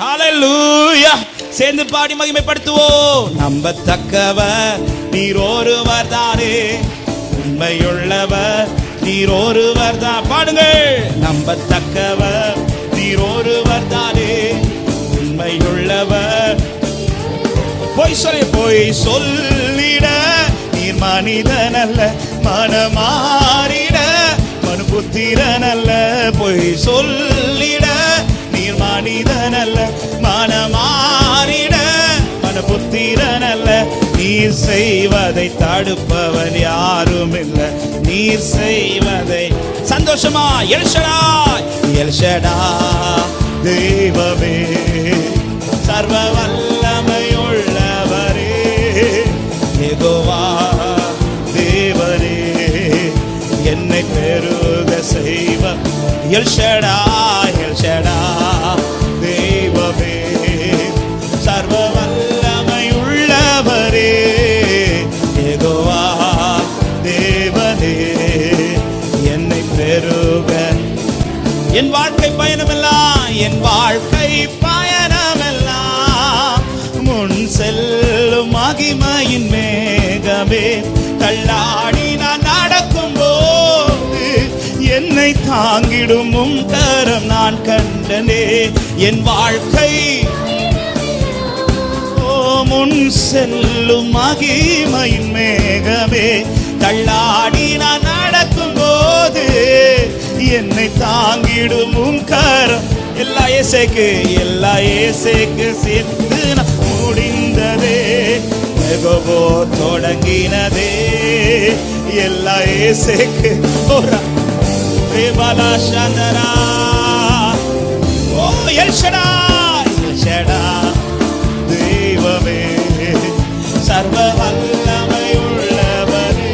ஹalleluya சேர்ந்து பாடி மகிமைப்படுத்துவோம். நம்பத்தக்கவர் நீர் ஒருவர் தானே. உண்மையுள்ளவர் நீர் ஒருவர் தான் பாடுங்கள். நம்பத்தக்கவர் நீர் ஒருவர் தானே. உண்மையுள்ளவர். பொய் சொல்லி பொய் சொல்லிட. நீர் மனிதன் அல்ல மனமாறிட. மனு புத்திரன் அல்ல பொய் சொல்ல மனமாறிட மன புத்திரன் அல்ல நீர் செய்வதை தடுப்பவன் யாரும் இல்லை நீர் செய்வதை சந்தோஷமா எல்ஷடா எல்ஷடா தெய்வமே. சர்வ வல்லமையுள்ளவரே எகோவா தேவரே என்னை பெருக செய்வ எல்ஷடா. தாங்கிடும் தரம் நான் கண்டனே என் வாழ்க்கை ஓ முன் செல்லும் மகிமையின் மேகமே. தள்ளாடி நான் நடக்கும் போது என்னை தாங்கிடும் கரம். எல்லா ஏசேக்கு எல்லா ஏசேக்கு சேர்த்து நான் முடிந்ததே. மெகபோ தொடங்கினதே. எல்லா ஏசேக்கு ஓரா. தேவாலா சந்தரா ஓ எல்ஷடா எல்ஷடா தெய்வமே சர்வ வல்லமை உள்ளவரே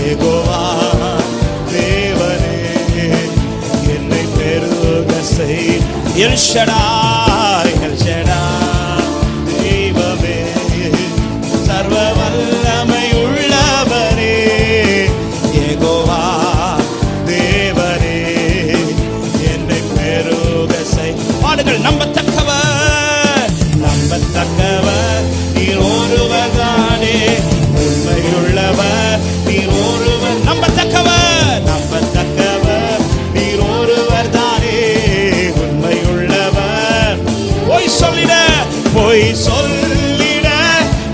யெகோவா தேவனே என்னை பெருக செய் எல்ஷடா எல்ஷடா பொய் சொல்லிட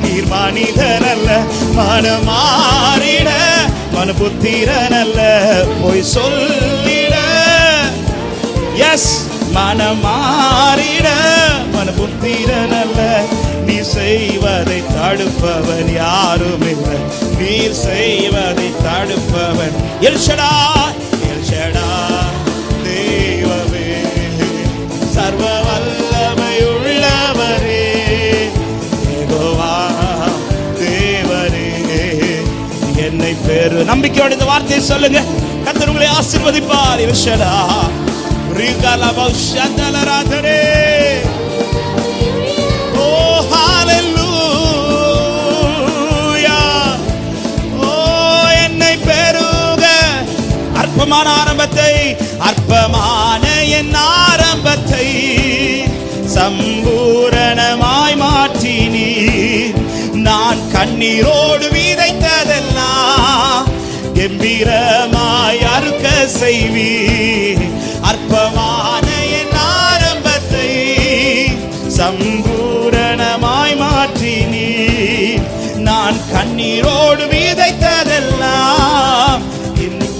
நீர் மனிதர் அல்ல மனமாறிட மனபுத்திரன் அல்ல பொய் சொல்லிட. எஸ் மனமாறிட மன புத்திரன் அல்ல நீ செய்வதை தடுப்பவன் யாரும் இல்லை நீர் செய்வதை தடுப்பவன் எல்ஷடா பெரு. நம்பிக்கையோட இந்த வார்த்தையை சொல்லுங்க. கத்தர் உங்களை ஆசிர்வதிப்பார். எல்ஷடா ரிகல பௌஷந்தல ராதரே ஓ ஹalleluya. ஓ என்னை பெருக. அற்பமான ஆரம்பத்தை அற்பமான என் ஆரம்பத்தை சம்பூரணமாய் மாற்றினீர். நான் கண்ணீரோடு கம்பீரமாய் அறுக்க செய்வி. அற்பமான என் ஆரம்பத்தை சம்பூரணமாய் மாற்றினீ. நான் கண்ணீரோடு விதைத்ததெல்லாம்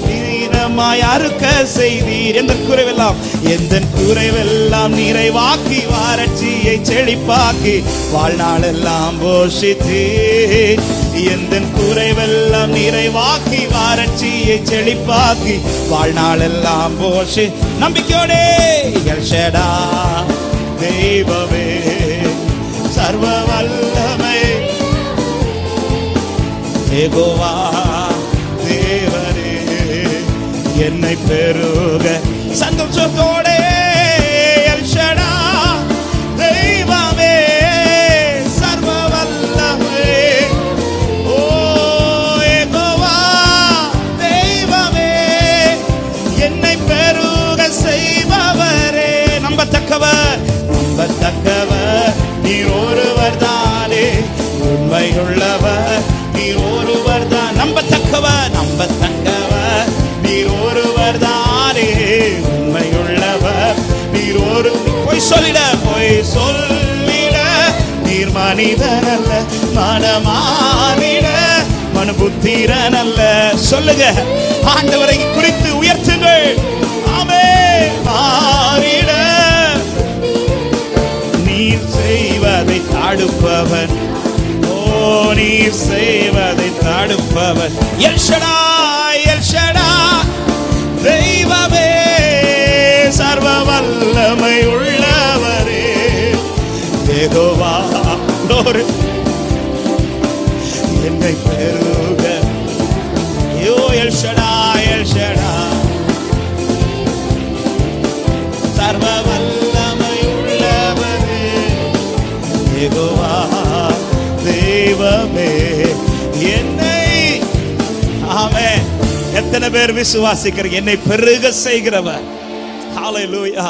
நீரமாய் அறுக்க செய்தீர். என்ற குறைவெல்லாம் எந்த குறைவெல்லாம் நிறைவாக்கி வாரட்சியை செழிப்பாக்கி வாழ்நாளெல்லாம் போஷித்து எந்த குறைவெல்லாம் நிறைவாக்கி வாரட்சியை செழிப்பாக்கி வாழ்நாளெல்லாம் போஷி நம்பிக்கையோடே எல்ஷடா தெய்வமே சர்வ வல்லமை ஏகோவா தேவரே என்னை பெருக சந்தோஷத்தோடே மனிதன் அல்ல மனமானிட மனு புத்திரன் அல்ல சொல்லுங்க ஆண்டவரை குறித்து உயர்த்துங்கள். ஆமே மாறிட. நீர் செய்வதை தடுப்பவன் ஓ நீர் செய்வதை தடுப்பவன் எல்ஷடா எல்ஷடா. தெய்வமே. கிருபை பெருக. யோ எல்ஷடா எல்ஷடா சர்வ வல்லமை உள்ளவரே யெகோவா தெய்வமே. என்னை ஆமே. எத்தனை பேர் விசுவாசிக்கிற என்னை பெருக செய்கிறவர். ஹalleluya.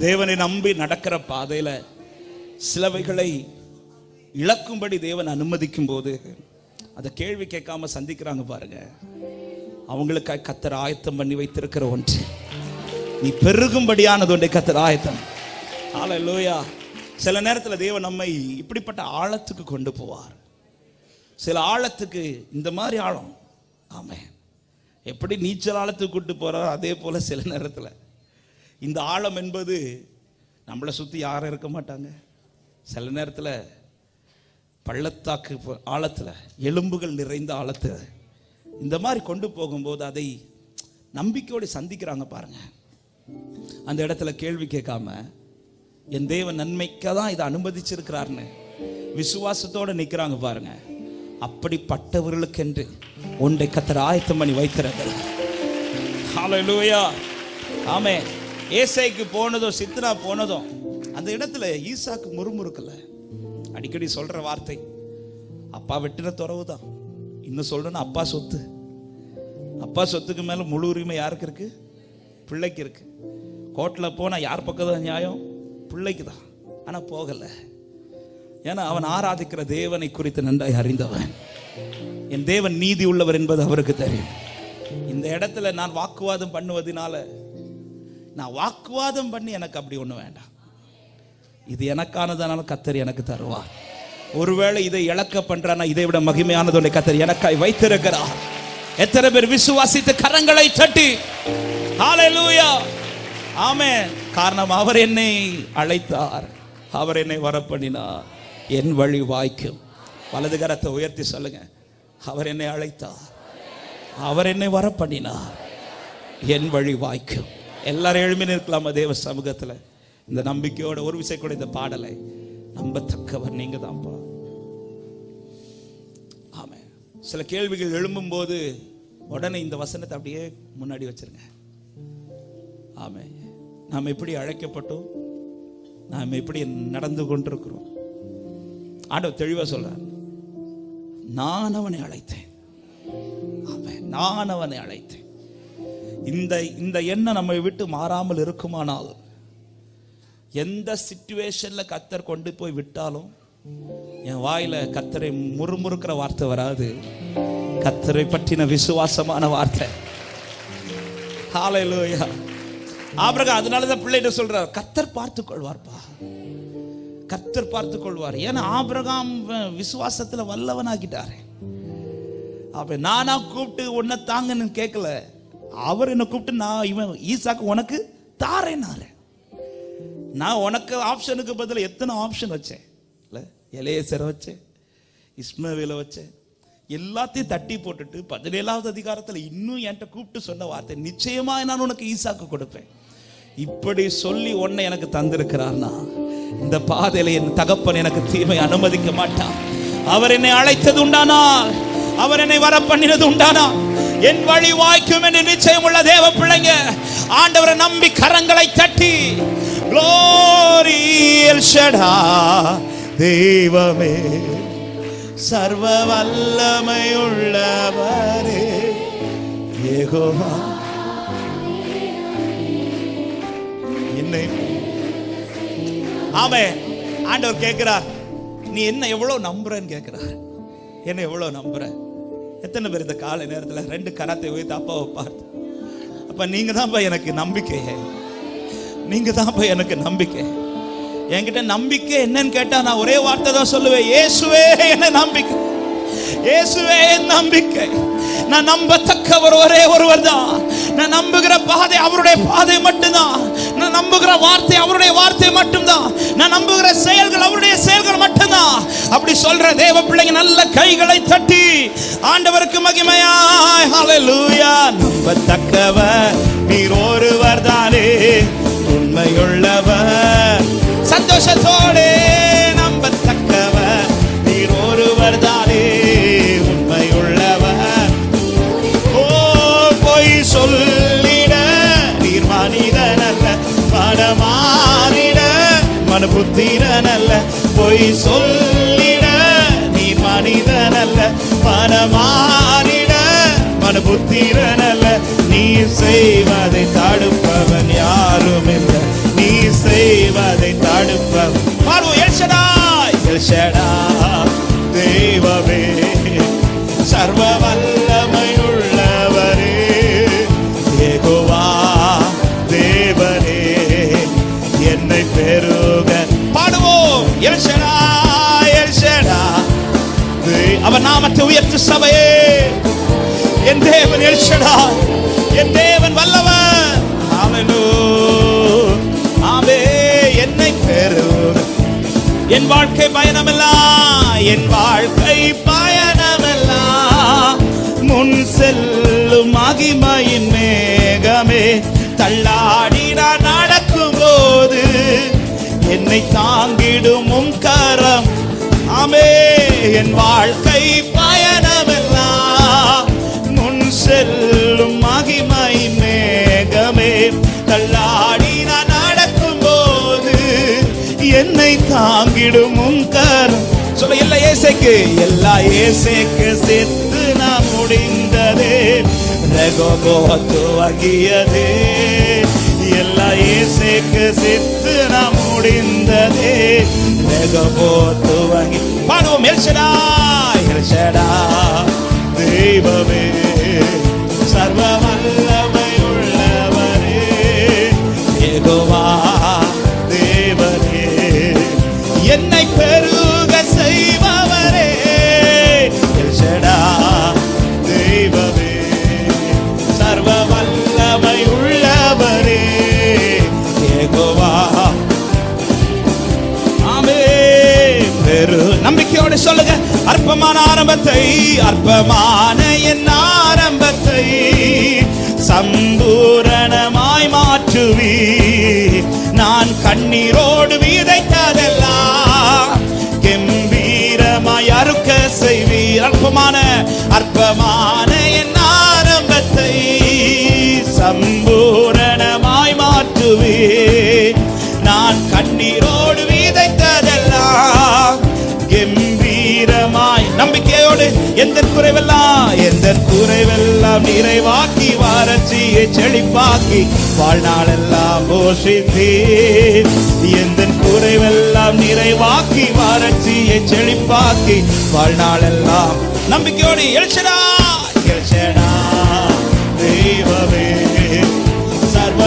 தேவனை நம்பி நடக்கிற பாதையில சிலவைகளை இழக்கும்படி தேவன் அனுமதிக்கும் போது அதை கேள்வி கேட்காம சந்திக்கிறாங்க பாருங்க. அவங்களுக்காக கத்தர் ஆயத்தம் பண்ணி வைத்திருக்கிற ஒன்று. நீ பெருகும்படியானது ஒன்றை கத்தர் ஆயத்தம் ஹalleluya சில நேரத்தில் தேவன் நம்மை இப்படிப்பட்ட ஆழத்துக்கு கொண்டு போவார். சில ஆழத்துக்கு இந்த மாதிரி ஆழம். ஆமே எப்படி நீச்சல் ஆழத்துக்கு கூட்டு போகிறாரோ அதே போல் சில நேரத்தில். இந்த ஆழம் என்பது நம்மளை சுற்றி யாரும் இருக்க மாட்டாங்க. சில நேரத்தில் பள்ளத்தாக்கு ஆழத்தில் எலும்புகள் நிறைந்த ஆழத்தில் இந்த மாதிரி கொண்டு போகும்போது அதை நம்பிக்கையோடு சந்திக்கிறாங்க பாருங்க. அந்த இடத்துல கேள்வி கேட்காம என் தேவன் நன்மைக்காக தான் இதை அனுமதிச்சிருக்கிறார்னு விசுவாசத்தோடு நிற்கிறாங்க பாருங்க. அப்படிப்பட்டவர்களுக்கென்று ஒன்றை கத்தர் ஆயத்தம் பண்ணி வைத்திருக்கிறார் ஹalleluya ஆமே ஏசைக்கு போனதும் சித்ரா போனதும் அந்த இடத்துல ஈசாக்கு முறுமுறுக்கலை. அடிக்கடி சொல்ற வார்த்தை. அப்பா வெட்டின துறவு தான் இன்னும் சொல்றேன்னா அப்பா சொத்து. அப்பா சொத்துக்கு மேல முழு உரிமை யாருக்கு இருக்கு? பிள்ளைக்கு இருக்கு. கோர்ட்டில் போனா யார் பக்கம் தான் நியாயம்? பிள்ளைக்கு தான் ஆனா போகல. ஏன்னா அவன் ஆராதிக்கிற தேவனை குறித்து நன்றாய் அறிந்தவன். என் தேவன் நீதி உள்ளவர் என்பது அவருக்கு தெரியும். இந்த இடத்துல நான் வாக்குவாதம் பண்ணுவதனால நான் வாக்குவாதம் பண்ணி எனக்கு அப்படி ஒன்றும் வேண்டாம். இது எனக்கானதானாலும் கத்தர் எனக்கு தருவார். ஒருவேளை இதை இழக்க பண்றானா இதை விட மகிமையானதொன்றை கத்தர் எனக்காய் வைத்திருக்கிறார். எத்தனை பேர் விசுவாசித்து கரங்களை தட்டி ஹalleluya ஆமே காரணம் அவர் என்னை அழைத்தார் அவர் என்னை வரப்பண்ணினார். என் வழி வாய்க்கும். வலது கரத்தை உயர்த்தி சொல்லுங்க அவர் என்னை அழைத்தார் அவர் என்னை வரப்பண்ணினார். என் வழி வாய்க்கும். எல்லாரும் எழுமி நிற்கலாமா தேவ சமூகத்துல? இந்த நம்பிக்கையோட ஒரு விசை கூட இந்த பாடலை நம்பத்தக்கவர் நீங்க தான்ப்பா ஆமே சில கேள்விகள் எழும்பும்போது உடனே இந்த வசனத்தை அப்படியே முன்னாடி வச்சிருங்க. ஆமே நாம் எப்படி அழைக்கப்பட்டோம்? நாம் எப்படி நடந்து கொண்டிருக்கிறோம்? ஆண்டவர் தெளிவா சொல்றார். நான் அவனை அழைத்தேன். ஆமென். நான் அவனை அழைத்தேன். இந்த இந்த எண்ணம் நம்மை விட்டு மாறாமல் இருக்குமானால் எந்த சிச்சுவேஷன்ல கத்தர் கொண்டு போய் விட்டாலும் என் வாயில கத்தரை முறுமுறுக்கிற வார்த்தை வராது. கத்தரை பற்றின விசுவாசமான வார்த்தை. ஹalleluya ஆபிரகாம் அதனால தான் பிள்ளைகிட்ட சொல்றார்? கத்தர் பார்த்து கொள்வார்ப்பா. கத்தர் பார்த்து கொள்வார். ஏன்னா ஆபிரகாம் விசுவாசத்துல வல்லவனாகிட்டாரு. அப்ப நானா கூப்பிட்டு உன்னை தாங்கன்னு கேட்கல அவர் என்ன கூப்பிட்டு நான் இவன் ஈசாக்கு உனக்கு தாரேனாரு நான் உனக்கு ஆப்ஷனுக்கு பதில் எத்தனை ஆப்ஷன் வச்சேன்? இல்ல இளையசரை வச்சேன் இஸ்மவேலை வச்சேன் எல்லாத்தையும் தட்டி போட்டுட்டு பதினேழாவது அதிகாரத்தில் இன்னும் என்கிட்ட கூப்பிட்டு சொன்ன வார்த்தை நிச்சயமா நான் உனக்கு ஈசாக்கு கொடுப்பேன். இப்படி சொல்லி உன்னை எனக்கு தந்திருக்கிறார்னா இந்த பாதையில என் தகப்பன் எனக்கு தீமை அனுமதிக்க மாட்டான். அவர் என்னை அழைத்தது உண்டானா? அவர் என்னை வர பண்ணினது உண்டானா? என் வழி வாய்க்கும் என்று நிச்சயம் உள்ள தேவ பிள்ளைங்க ஆண்டவரை நம்பி கரங்களை தட்டி glory El Shaddai, தெய்வமே சர்வ வல்லமை உள்ளவரே யெகோவா என்னை ஆமே ஆண்டவர் கேட்கிறார் நீ என்ன எவ்வளவு நம்புறன்னு கேட்கிறார். என்ன எவ்வளவு நம்புற எத்தனை பேர் இந்த காலை நேரத்தில் ரெண்டு கரத்தை உயர்த்து அப்பாவை பார்த்து அப்ப நீங்க தான்ப்பா எனக்கு நம்பிக்கை நீங்க போய் எனக்கு நம்பிக்கை. என்கிட்ட நம்பிக்கை என்னன்னு கேட்டா நான் ஒரே வார்த்தை தான் சொல்லுவேன். இயேசுவே என்ன நம்பிக்கை. இயேசுவே என் நம்பிக்கை. நான் நம்பத்தக்கவர் ஒரே ஒருவர் தான். நான் நம்புகிற பாதை அவருடைய பாதை மட்டும்தான். நான் நம்புகிற வார்த்தை அவருடைய வார்த்தை மட்டும்தான். நான் நம்புகிற செயல்கள் அவருடைய செயல்கள் மட்டும்தான். அப்படி சொல்ற தேவ பிள்ளைங்க நல்ல கைகளை தட்டி ஆண்டவருக்கு மகிமையா ஹalleluya நம்பத்தக்கவர் நீர் உண்மையுள்ளவர் சந்தோஷத்தோடு நம்பத்தக்கவர். நீர் ஒருவர் தானே உண்மையுள்ளவர். ஓ பொய் சொல்லிட நீர் மனிதன் அல்ல மன மனபுத்திரன் அல்ல பொய் சொல்லிட நீர் மனிதன் அல்ல மன மனபுத்திரன் அல்ல நீ செய்வதை தடுப்பவன் என் வாழ்க்கை பயணமெல்லாம் என் வாழ்க்கை பயணமெல்லாம் முன் செல்லும் மகிமையின் மேகமே தள்ளாடி நான் நடக்கும் போது என்னை தாங்கிடும் கரம். ஆமே என் வாழ்க்கை பயணமெல்லாம் முன் செல்லும் மகிமை மேகமே தள்ளா தாங்கிடும் உன் கரம். சொல்ல எல்லா ஏசைக்கு எல்லா ஏசைக்கு செத்து நான் முடிந்ததே. ரகோபோத்துவகியதே. எல்லா ஏசைக்கு செத்து நான் முடிந்ததே. ரகோபோத்துவகி. பாடுவோம் எல்ஷடா எல்ஷடா தெய்வமே சர்வமல்ல என்னை பெருக செய்பவரே. எல்ஷடா தெய்வமே சர்வ வல்லமை உள்ளவரே. ஏகோவா ஆமே பெரு நம்பிக்கையோடு சொல்லுங்க. அற்பமான ஆரம்பத்தை அற்பமான என் ஆரம்பத்தை சம்பூரணமாய் மாற்றுவி நான் கண்ணீரோடு அற்பமான அற்பமான என் ஆரம்பத்தை சம்பூரணமாய் மாற்றுவே நான் கண்ணீரோடு விதைத்ததெல்லாம் கம்பீரமாய் நம்பிக்கையோடு எந்த குறைவெல்லாம் எந்த குறைவெல்லாம் நிறைவாக்கி வாரச்சியை செழிப்பாக்கி வாழ்நாளெல்லாம் போஷித்தே எந்த குறைவெல்லாம் நிறைவாக்கி வாரச்சியை செழிப்பாக்கி வாழ்நாளெல்லாம் நம்பிக்கையோடு எழுச்சடா. எழுச்சடா. தெய்வமே சர்வ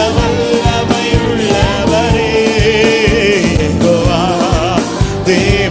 தேவ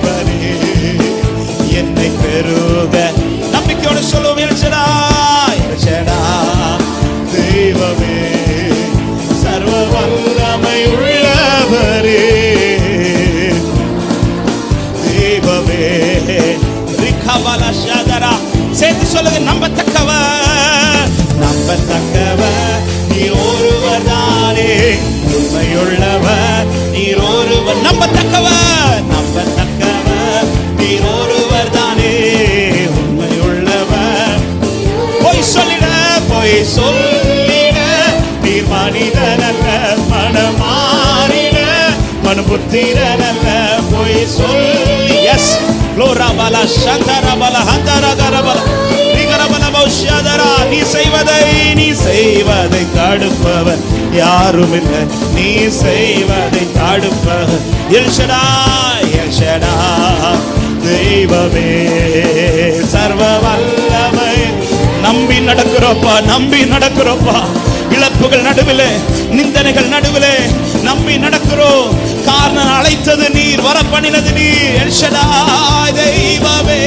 திறனல்ல போய் சொல். எஸ் லோராபல சந்தரபல ஹந்தரகரபல நிகரபல பௌஷ்யதரா நீ செய்வதை நீ செய்வதை தடுப்பவர். யாரும் இல்லை நீ செய்வதை தடுப்பவர். எல்ஷடா எல்ஷடா தெய்வமே சர்வ வல்லமை. நம்பி நடக்கிறோப்பா நம்பி நடக்கிறோப்பா. இழப்புகள் நடுவில் நிந்தனைகள் நடுவில் நம்பி நடக்கிறோம் காரணம் அழைத்தது நீர் வரப்பணினது நீர். தெய்வமே.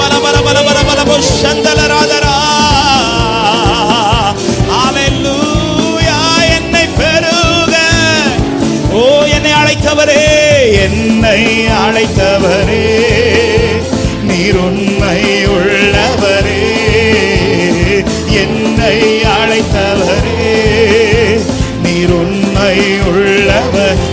பல பல பல பல பல சந்தல ராதரா என்னை பெருக ஓ என்னை அழைத்தவரே என்னை அழைத்தவரே நீர் உண்மை உள்ள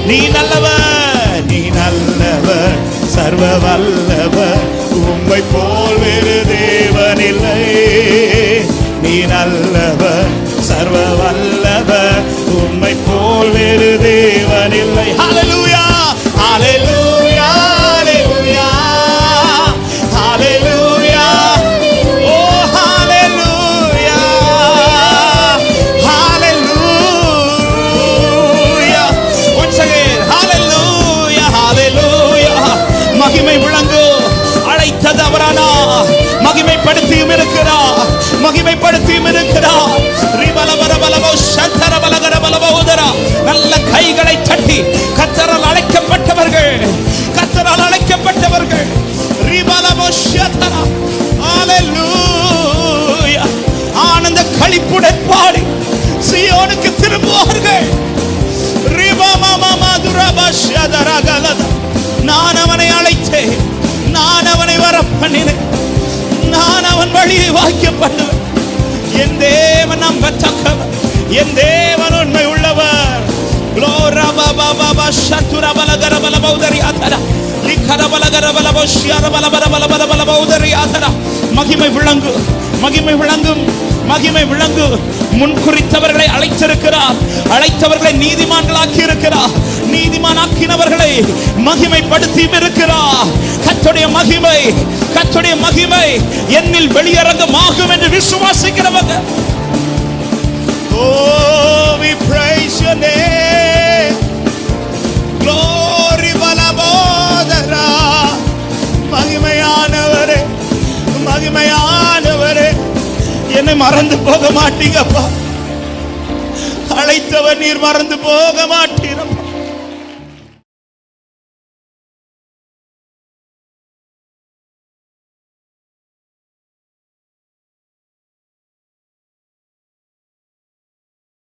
நீ நல்லவர் நீ நல்லவர் சர்வ வல்லவர் உம்மை போல் வேறு தேவனில்லை நீ நல்லவர் சர்வ வல்லவர் உம்மை போல் வேறு தேவனில்லை மகிமை விளங்கு. அழைத்தது அவரானா. மகிமைப்படுத்தியும் இருக்கிறா. மகிமைப்படுத்தியும் இருக்கிறா. ரிபலவர பலவோ சந்தர பலகர பலவோ உதரா நல்ல கைகளை தட்டி கத்தரால் அழைக்கப்பட்டவர்கள். கத்தரால் அழைக்கப்பட்டவர்கள். ரிபலவோ சந்தரா. ஹalleluya. ஆனந்த களிப்புடன் பாடி சியோனுக்கு திரும்புவார்கள். ரிபமமமதுரபஷதரகலத. நான் அவனை அழைத்தேன் நான் அவனை பண்ணினேன் நான் அவன் வழியை வாக்கியம் பண்ணுவேன் என் தேவன் நம்பத்தக்கவர் என் தேவன் உண்மை உள்ளவர். மகிமை விளங்கு மகிமை விளங்கும் மகிமை விளங்கு. முன் குறித்தவர்களை அழைத்திருக்கிறார். அழைத்தவர்களை நீதிமான்களாக்கி இருக்கிறார் நீதிமானாக்கினவர்களை மகிமைப்படுத்தி இருக்கிறார் கத்துடைய மகிமை கத்துடைய மகிமை என்னில் வெளியரங்கமாகும் என்று விசுவாசிக்கிறவங்க. Oh, we praise your name. Glory மகிமையானவரே மகிமையானவரே. என்னை மறந்து போக மாட்டீங்கப்பா. அழைத்தவர் நீர் மறந்து போக மாட்டீங்க.